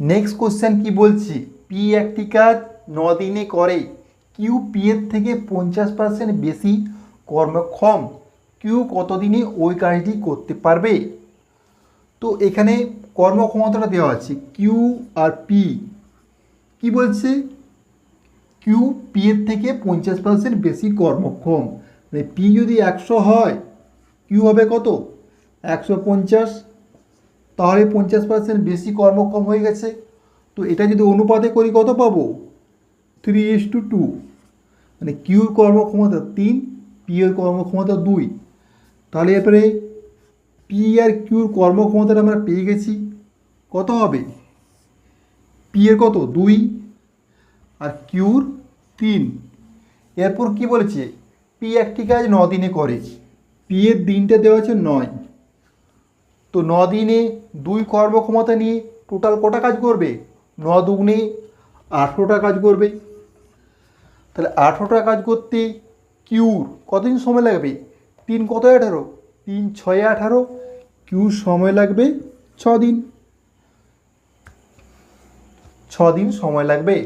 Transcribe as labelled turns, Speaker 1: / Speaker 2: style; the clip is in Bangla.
Speaker 1: নেক্সট কোশ্চেন কি বলছি? পি একটি কাজ ন দিনে করে। কিউ পি এর থেকে পঞ্চাশ পার্সেন্ট বেশি কর্মক্ষম। কিউ কতদিনে ওই কাজটি করতে পারবে? তো এখানে কর্মক্ষমতাটা দেওয়া আছে কিউ আর পি কি বলছে? কিউ পি এর থেকে পঞ্চাশ পার্সেন্ট বেশি কর্মক্ষম। মানে পি যদি একশো হয় কিউ হবে কত? একশো পঞ্চাশ তাহলে পঞ্চাশ পার্সেন্ট বেশি কর্মক্ষম হয়ে গেছে। তো এটা যদি অনুপাতে করি কত পাবো? থ্রি ইস টু টু মানে কিউর কর্মক্ষমতা তিন পি এর কর্মক্ষমতা দুই। তাহলে এরপরে পি আর কিউর কর্মক্ষমতাটা আমরা পেয়ে গেছি। কত হবে? পি এর কত? দুই। আর কিউর তিন। এরপর কি বলেছে? পি একটি কাজ ন দিনে করে। পি এর দিনটা দেওয়া আছে নয়। তো ন দিনে দুই কর্মক্ষমতা নিয়ে টোটাল কটা কাজ করবে? ন দুগুণে আঠেরোটা কাজ করবে। তাহলে আঠেরোটা কাজ করতে কিউর কতদিন সময় লাগবে? তিন কত আঠারো? তিন ছয় আঠারো। কিউর সময় লাগবে ছ দিন ছ দিন সময় লাগবে।